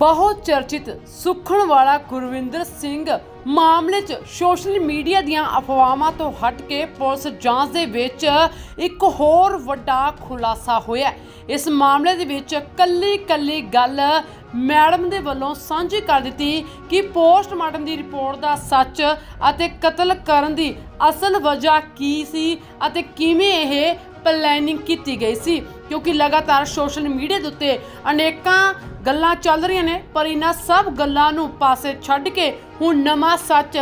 ਬਹੁਤ ਚਰਚਿਤ ਸੁਖਣ ਵਾਲਾ ਗੁਰਵਿੰਦਰ ਸਿੰਘ ਮਾਮਲੇ 'ਚ ਸੋਸ਼ਲ ਮੀਡੀਆ ਦੀਆਂ ਅਫਵਾਹਾਂ ਤੋਂ ਹਟ ਕੇ ਪੁਲਿਸ ਜਾਂਚ ਦੇ ਵਿੱਚ ਇੱਕ ਹੋਰ ਵੱਡਾ ਖੁਲਾਸਾ ਹੋਇਆ ਇਸ ਮਾਮਲੇ ਦੇ ਵਿੱਚ ਕੱਲੀ ਕੱਲੀ ਗੱਲ ਮੈਡਮ ਦੇ ਵੱਲੋਂ ਸਾਂਝੀ ਕਰ ਦਿੱਤੀ ਕਿ ਪੋਸਟਮਾਰਟਮ ਦੀ ਰਿਪੋਰਟ ਦਾ ਸੱਚ ਅਤੇ ਕਤਲ ਕਰਨ ਦੀ ਅਸਲ ਵਜ੍ਹਾ ਕੀ ਸੀ ਅਤੇ ਕਿਵੇਂ ਇਹ ਪਲੈਨਿੰਗ ਕੀਤੀ ਗਈ ਸੀ, ਕਿਉਂਕਿ ਲਗਾਤਾਰ ਸੋਸ਼ਲ ਮੀਡੀਆ ਦੇ ਉੱਤੇ ਅਨੇਕਾਂ ਗੱਲਾਂ ਚੱਲ ਰਹੀਆਂ ਨੇ, ਪਰ ਇਹਨਾਂ ਸਭ ਗੱਲਾਂ ਨੂੰ ਪਾਸੇ ਛੱਡ ਕੇ ਹੁਣ ਨਵਾਂ ਸੱਚ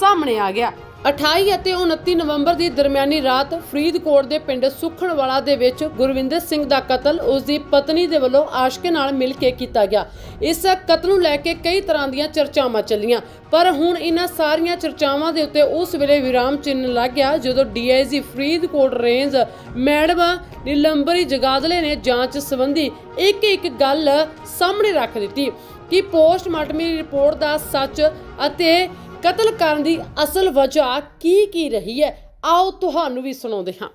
ਸਾਹਮਣੇ ਆ ਗਿਆ। 28 ਅਤੇ 29 ਨਵੰਬਰ ਦੀ ਦਰਮਿਆਨੀ ਰਾਤ ਫਰੀਦਕੋਟ ਦੇ ਪਿੰਡ ਸੁਖਣਵਾਲਾ ਦੇ ਵਿੱਚ ਗੁਰਵਿੰਦਰ ਸਿੰਘ ਦਾ ਕਤਲ ਉਸ ਦੀ ਪਤਨੀ ਦੇ ਵੱਲੋਂ ਆਸ਼ਕੇ ਨਾਲ ਮਿਲ ਕੇ ਕੀਤਾ ਗਿਆ। ਇਸ ਕਤਲ ਨੂੰ ਲੈ ਕੇ ਕਈ ਤਰ੍ਹਾਂ ਦੀਆਂ ਚਰਚਾਵਾਂ ਚੱਲੀਆਂ, ਪਰ ਹੁਣ ਇਹਨਾਂ ਸਾਰੀਆਂ ਚਰਚਾਵਾਂ ਦੇ ਉੱਤੇ ਉਸ ਵੇਲੇ ਵਿਰਾਮ ਚਿੰਨ੍ਹ ਲੱਗ ਗਿਆ, ਜਦੋਂ DIG Faridkot range madam Nilambari Jagadale ਨੇ ਜਾਂਚ ਸੰਬੰਧੀ ਇੱਕ ਇੱਕ ਗੱਲ ਸਾਹਮਣੇ ਰੱਖ ਦਿੱਤੀ ਕਿ ਪੋਸਟਮਾਰਟਮ ਰਿਪੋਰਟ ਦਾ ਸੱਚ ਅਤੇ ਕਤਲ ਕਰਨ ਦੀ ਅਸਲ ਵਜ੍ਹਾ ਕੀ ਕੀ ਰਹੀ ਹੈ? ਆਓ ਤੁਹਾਨੂੰ ਵੀ ਸੁਣਾਉਂਦੇ ਹਾਂ।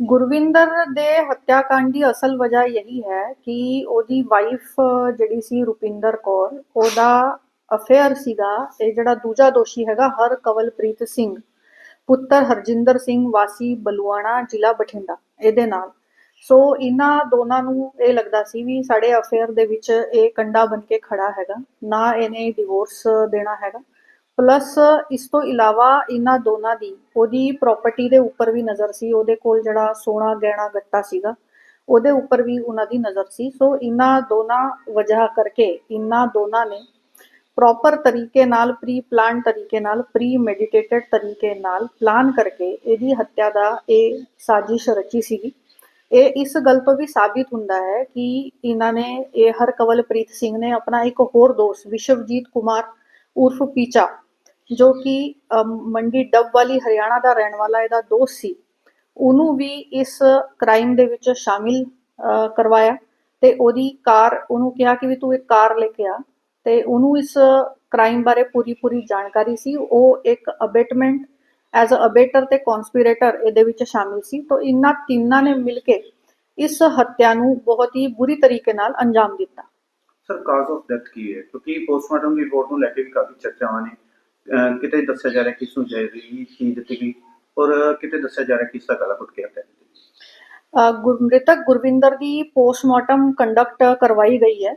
ਗੁਰਵਿੰਦਰ ਦੇ ਹੱਤਿਆਕਾਂਡ ਦੀ ਅਸਲ ਵਜ੍ਹਾ ਇਹੀ ਹੈ ਕਿ ਉਹਦੀ ਵਾਈਫ ਜਿਹੜੀ ਸੀ ਰੁਪਿੰਦਰ ਕੌਰ, ਉਹਦਾ ਅਫੇਅਰ ਸੀਗਾ, ਇਹ ਜਿਹੜਾ ਦੂਜਾ ਦੋਸ਼ੀ ਹੈਗਾ ਹਰ ਕਵਲਪ੍ਰੀਤ ਸਿੰਘ, ਪੁੱਤਰ ਹਰਜਿੰਦਰ ਸਿੰਘ, ਵਾਸੀ ਬਲੂਆਣਾ, ਜ਼ਿਲ੍ਹਾ ਬਠਿੰਡਾ, ਇਹਦੇ ਨਾਲ। ਸੋ ਇਹਨਾਂ ਦੋਨਾਂ ਨੂੰ ਇਹ ਲੱਗਦਾ ਸੀ ਵੀ ਸਾਡੇ ਅਫੇਅਰ ਦੇ ਵਿੱਚ ਇਹ ਕੰਡਾ ਬਣ ਕੇ ਖੜਾ ਹੈਗਾ, ਨਾ ਇਹਨੇ ਡਿਵੋਰਸ ਦੇਣਾ ਹੈਗਾ। ਪਲੱਸ ਇਸ ਤੋਂ ਇਲਾਵਾ ਇਹਨਾਂ ਦੋਨਾਂ ਦੀ, ਉਹਦੀ ਪ੍ਰਾਪਰਟੀ ਦੇ ਉੱਪਰ ਵੀ ਨਜ਼ਰ ਸੀ, ਉਹਦੇ ਕੋਲ ਜਿਹੜਾ ਸੋਨਾ ਗਹਿਣਾ ਗੱਟਾ ਸੀਗਾ, ਉਹਦੇ ਉੱਪਰ ਵੀ ਉਹਨਾਂ ਦੀ ਨਜ਼ਰ ਸੀ। ਸੋ ਇਹਨਾਂ ਦੋਨਾਂ ਵਜ੍ਹਾ ਕਰਕੇ ਇਹਨਾਂ ਦੋਨਾਂ ਨੇ ਪ੍ਰੋਪਰ ਤਰੀਕੇ ਨਾਲ ਪ੍ਰੀ ਪਲਾਨ ਤਰੀਕੇ ਨਾਲ ਪ੍ਰੀ ਮੈਡੀਟੇਟਡ ਤਰੀਕੇ ਨਾਲ ਪਲਾਨ ਕਰਕੇ ਇਹਦੀ ਹੱਤਿਆ ਦਾ ਇਹ ਸਾਜ਼ਿਸ਼ ਰਚੀ ਸੀਗੀ। ਇਹ ਇਸ ਗੱਲ ਤੋਂ ਵੀ ਸਾਬਿਤ ਹੁੰਦਾ ਹੈ ਕਿ ਇਹਨਾਂ ਨੇ, ਇਹ ਹਰ ਕਵਲਪ੍ਰੀਤ ਸਿੰਘ ਨੇ ਆਪਣਾ ਇੱਕ ਹੋਰ ਦੋਸਤ, ਵਿਸ਼ਵਜੀਤ ਕੁਮਾਰ ਉਰਫ ਪੀਚਾ ਜੋ ਕਿ ਅਮ, ਮੰਡੀ ਡੱਬ ਵਾਲੀ ਹਰਿਆਣਾ ਦਾ ਰਹਿਣ ਵਾਲਾ ਇਹਦਾ ਦੋਸਤ ਸੀ ਉਹਨੂੰ ਵੀ ਇਸ ਕ੍ਰਾਈਮ ਦੇ ਵਿੱਚ ਸ਼ਾਮਿਲ ਕਰਵਾਇਆ ਤੇ ਉਹਦੀ ਕਾਰ ਉਹਨੂੰ ਕਿਹਾ ਕਿ ਵੀ ਤੂੰ ਇੱਕ ਕਾਰ ਲੈ ਕੇ ਆ ਤੇ ਉਹਨੂੰ ਇਸ ਕ੍ਰਾਈਮ ਬਾਰੇ ਪੂਰੀ ਪੂਰੀ ਜਾਣਕਾਰੀ ਸੀ ਉਹ ਇੱਕ ਅਬੇਟਮੈਂਟ ਐਜ਼ ਅ ਅਬੇਟਰ ਤੇ ਕਨਸਪੀਰੇਟਰ ਇਹਦੇ ਵਿੱਚ ਸ਼ਾਮਿਲ ਸੀ ਤਾਂ ਇਹਨਾਂ ਤਿੰਨਾਂ ਨੇ ਮਿਲ ਕੇ ਇਸ ਹੱਤਿਆ ਨੂੰ ਬਹੁਤ ਹੀ ਬੁਰੀ ਤਰੀਕੇ ਨਾਲ ਅੰਜਾਮ ਦਿੱਤਾ। ਸਰ ਕਾਜ਼ ਆਫ ਡੈਥ ਕੀ ਹੈ? ਕਿਉਂਕਿ ਪੋਸਟਮਾਰਟਮ ਦੀ ਰਿਪੋਰਟ ਨੂੰ ਲੈ ਕੇ ਵੀ ਕਾਫੀ ਚਰਚਾਵਾਂ ਨੇ। ਕਿਤੇ ਦੱਸਿਆ ਜਾ ਰਿਹਾ ਕਿਸ ਨੂੰ ਜ਼ਹਿਰੀਲੀ ਦਿੱਤੀ ਗਈ ਔਰ ਕਿਤੇ ਦੱਸਿਆ ਜਾ ਰਿਹਾ ਕਿਸ ਦਾ ਗਲਾ ਘੁੱਟ ਕੇ ਹੱਤਿਆ ਕੀਤੀ ਗੁਰਵਿੰਦਰ ਦੀ ਪੋਸਟਮਾਰਟਮ ਕੰਡਕਟ ਕਰਵਾਈ ਗਈ ਹੈ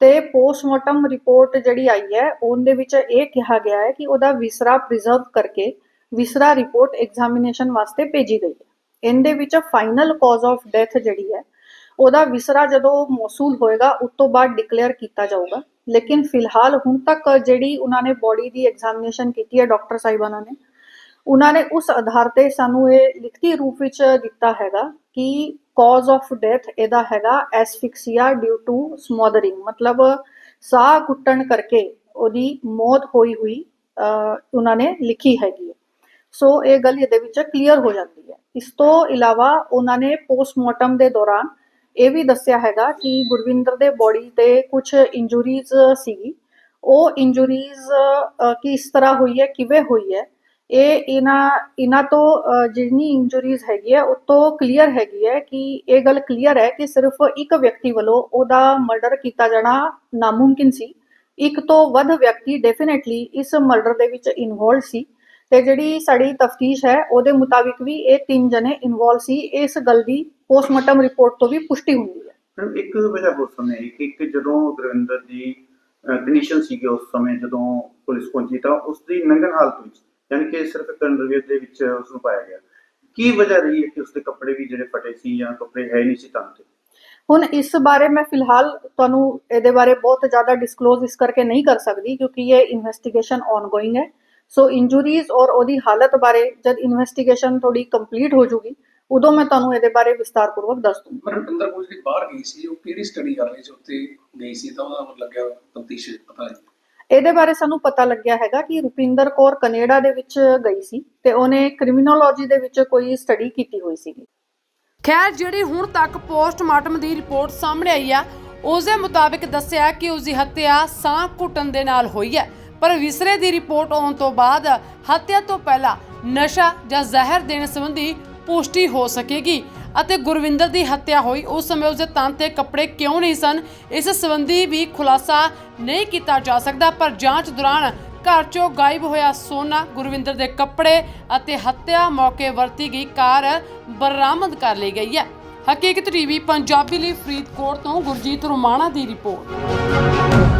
ਤੇ ਪੋਸਟਮਾਰਟਮ ਰਿਪੋਰਟ ਜਿਹੜੀ ਆਈ ਹੈ, ਉਹਦੇ ਵਿੱਚ ਇਹ ਕਿਹਾ ਗਿਆ ਹੈ ਕਿ ਉਹਦਾ ਵਿਸਰਾ ਪ੍ਰੀਜ਼ਰਵ ਕਰਕੇ ਵਿਸਰਾ ਰਿਪੋਰਟ ਐਗਜ਼ਾਮੀਨੇਸ਼ਨ ਵਾਸਤੇ ਭੇਜੀ ਗਈ ਹੈ। ਇਹਦੇ ਵਿੱਚ ਫਾਈਨਲ ਕਾਜ਼ ਆਫ ਡੈਥ ਜਿਹੜੀ ਹੈ ਉਹਦਾ ਵਿਸਰਾ ਜਦੋਂ ਮੌਸੂਲ ਹੋਏਗਾ, ਉਸ ਤੋਂ ਬਾਅਦ ਡਿਕਲੇਅਰ ਕੀਤਾ ਜਾਊਗਾ। ਲੇਕਿਨ ਫਿਲਹਾਲ ਹੁਣ ਤੱਕ ਜਿਹੜੀ ਉਹਨਾਂ ਨੇ ਬੋਡੀ ਦੀ ਐਗਜ਼ਾਮੀਨੇਸ਼ਨ ਕੀਤੀ ਹੈ ਡਾਕਟਰ ਸਾਹਿਬਾਨਾਂ ਨੇ, ਉਹਨਾਂ ਨੇ ਉਸ ਆਧਾਰ ਤੇ ਸਾਨੂੰ ਇਹ ਲਿਖਤੀ ਰੂਪ ਵਿੱਚ ਦਿੱਤਾ ਹੈਗਾ ਕਿ ਕਾਜ਼ ਆਫ ਡੈਥ ਇਹਦਾ ਹੈਗਾ ਐਸਫਿਕਸੀਆ ਡਿਊ ਟੂ ਸਮੋਦਰਿੰਗ ਮਤਲਬ ਸਾਹ ਕੁੱਟਣ ਕਰਕੇ ਉਹਦੀ ਮੌਤ ਹੋਈ ਹੋਈ ਉਹਨਾਂ ਨੇ ਲਿਖੀ ਹੈਗੀ ਹੈ। ਸੋ ਇਹ ਗੱਲ ਇਹਦੇ ਵਿੱਚ ਕਲੀਅਰ ਹੋ ਜਾਂਦੀ ਹੈ। ਇਸ ਤੋਂ ਇਲਾਵਾ ਉਹਨਾਂ ਨੇ ਪੋਸਟਮਾਰਟਮ ਦੇ ਦੌਰਾਨ ਇਹ ਵੀ ਦੱਸਿਆ ਹੈਗਾ ਕਿ ਗੁਰਵਿੰਦਰ ਦੇ ਬੋਡੀ ਤੇ ਕੁਝ ਇੰਜਰੀਜ਼ ਸੀਗੀ। ਉਹ ਇੰਜਰੀਜ਼ ਕਿਸ ਤਰ੍ਹਾਂ ਹੋਈ ਹੈ, ਕਿਵੇਂ ਹੋਈ ਹੈ, ਇਹ ਇਹਨਾਂ ਇਹਨਾਂ ਤੋਂ ਜਿੰਨੀ ਇੰਜਰੀਜ਼ ਹੈਗੀ ਹੈ, ਉਹ ਤੋਂ ਕਲੀਅਰ ਹੈਗੀ ਹੈ ਕਿ ਇਹ ਗੱਲ ਕਲੀਅਰ ਹੈ ਕਿ ਸਿਰਫ ਇੱਕ ਵਿਅਕਤੀ ਵੱਲੋਂ ਉਹਦਾ ਮਰਡਰ ਕੀਤਾ ਜਾਣਾ ਨਾਮੁਮਕਿਨ ਸੀ। ਇੱਕ ਤੋਂ ਵੱਧ ਵਿਅਕਤੀ ਡੈਫੀਨਿਟਲੀ ਇਸ ਮਰਡਰ ਦੇ ਵਿੱਚ ਇਨਵੋਲਵ ਸੀ। ਤੇ ਜਿਹੜੀ ਸਾਡੀ ਤਫਤੀਸ਼ ਹੈ ਉਹਦੇ ਮੁਤਾਬਿਕ ਵੀ ਇਹ ਤਿੰਨ ਜਣੇ ਇਨਵੋਲਵ ਸੀ। ਇਸ ਗੱਲ ਦੀ ਪੋਸਟਮਾਰਟਮ ਰਿਪੋਰਟ ਤੋਂ ਵੀ ਪੁਸ਼ਟੀ ਹੁੰਦੀ ਹੈ। ਇੱਕ ਵਜ੍ਹਾ ਸਮੇਂ ਆਈ ਕਿ ਇੱਕ ਜਦੋਂ ਗੁਰਵਿੰਦਰ ਦੀ ਕੰਡੀਸ਼ਨ ਸੀਗੀ ਉਸ ਸਮੇਂ ਜਦੋਂ ਪੁਲਿਸ ਪਹੁੰਚੀ ਤਾਂ ਉਸ ਦੀ ਨੰਗਨ ਹਾਲਤ ਵਿੱਚ ਯਾਨੀ ਕਿ ਸਿਰਫ ਇੱਕ ਅੰਡਰਵੇਅਰ ਦੇ ਵਿੱਚ ਉਸ ਨੂੰ ਪਾਇਆ ਗਿਆ। ਕੀ ਵਜ੍ਹਾ ਰਹੀ ਹੈ ਕਿ ਉਸ ਦੇ ਕੱਪੜੇ ਵੀ ਜਿਹੜੇ ਫਟੇ ਸੀ ਜਾਂ ਕੱਪੜੇ ਹੈ ਨਹੀਂ ਸੀ ਤਾਂ ਤੇ? ਹੁਣ ਇਸ ਬਾਰੇ ਮੈਂ ਫਿਲਹਾਲ ਤੁਹਾਨੂੰ ਇਹਦੇ ਬਾਰੇ ਬਹੁਤ ਜ਼ਿਆਦਾ ਡਿਸਕਲੋਜ਼ ਇਸ ਕਰਕੇ ਨਹੀਂ ਕਰ ਸਕਦੀ ਕਿਉਂਕਿ ਇਹ ਇਨਵੈਸਟੀਗੇਸ਼ਨ ਆਨਗੋਇੰਗ ਹੈ। ਸੋ ਇੰਜਰੀਜ਼ ਔਰ ਉਹਦੀ ਹਾਲਤ ਬਾਰੇ ਜਦ ਇਨਵੈਸਟੀਗੇਸ਼ਨ ਥੋੜੀ ਕੰਪਲੀਟ ਹੋ ਜੂਗੀ ਉਦੋਂ ਮੈਂ ਤੁਹਾਨੂੰ ਇਹਦੇ ਬਾਰੇ ਵਿਸਤਾਰਪੂਰਵਕ ਦੱਸ ਦੂੰਗੀ। ਪਰ ਰੁਪਿੰਦਰ ਕੋਲ ਜਿਹੜੀ ਬਾਹਰ ਗਈ ਸੀ ਉਹ ਕਿਹੜੀ ਸਟੱਡੀ ਕਰ ਰਹੀ ਸੀ? ਉੱਥੇ ਗਈ ਸੀ ਤਾਂ ਉਹਦਾ ਮਤਲਬ ਲੱਗਿਆ ਤਫਤੀਸ਼ ਪਤਾ ਨਹੀਂ। ਇਹਦੇ ਬਾਰੇ ਸਾਨੂੰ ਪਤਾ ਲੱਗਿਆ ਹੈਗਾ ਕਿ ਰੁਪਿੰਦਰ ਕੌਰ ਕੈਨੇਡਾ ਦੇ ਵਿੱਚ ਗਈ ਸੀ ਤੇ ਉਹਨੇ ਕ੍ਰਿਮੀਨੋਲੋਜੀ ਦੇ ਵਿੱਚ ਕੋਈ ਸਟੱਡੀ ਕੀਤੀ ਹੋਈ ਸੀਗੀ। ਖੈਰ ਜਿਹੜੀ ਹੁਣ ਤੱਕ ਪੋਸਟਮਾਰਟਮ ਦੀ ਰਿਪੋਰਟ ਸਾਹਮਣੇ ਆਈ ਆ ਉਸ ਦੇ ਮੁਤਾਬਿਕ ਦੱਸਿਆ ਕਿ ਉਸ ਦੀ ਹੱਤਿਆ ਸਾਹ ਘੁੱਟਣ ਦੇ ਨਾਲ ਹੋਈ ਹੈ। ਪਰ ਵਿਸਰੇ ਦੀ ਰਿਪੋਰਟ ਆਉਣ ਤੋਂ ਬਾਅਦ ਹੱਤਿਆ ਤੋਂ ਪਹਿਲਾਂ ਨਸ਼ਾ ਜਾਂ ਜ਼ਹਿਰ ਦੇਣ ਸੰਬੰਧੀ ਪੁਸ਼ਟੀ ਹੋ ਸਕੇਗੀ ਅਤੇ ਗੁਰਵਿੰਦਰ ਦੀ ਹੱਤਿਆ ਹੋਈ ਉਸ ਸਮੇਂ ਉਸਦੇ ਤਨ ਤੇ ਕੱਪੜੇ ਕਿਉਂ ਨਹੀਂ ਸਨ, ਇਸ ਸੰਬੰਧੀ ਵੀ ਖੁਲਾਸਾ ਨਹੀਂ ਕੀਤਾ ਜਾ ਸਕਦਾ, ਪਰ ਜਾਂਚ ਦੌਰਾਨ ਘਰ ਚੋਂ ਗਾਇਬ ਹੋਇਆ ਸੋਨਾ ਗੁਰਵਿੰਦਰ ਦੇ ਕੱਪੜੇ ਅਤੇ ਹੱਤਿਆ ਮੌਕੇ ਵਰਤੀ ਗਈ ਕਾਰ ਬਰਾਮਦ ਕਰ ਲਈ ਗਈ ਹੈ। ਹਕੀਕਤ ਟੀਵੀ, ਪੰਜਾਬੀ ਲਈ ਫਰੀਦਕੋਟ ਤੋਂ ਗੁਰਜੀਤ ਰੋਮਾਣਾ ਦੀ ਰਿਪੋਰਟ।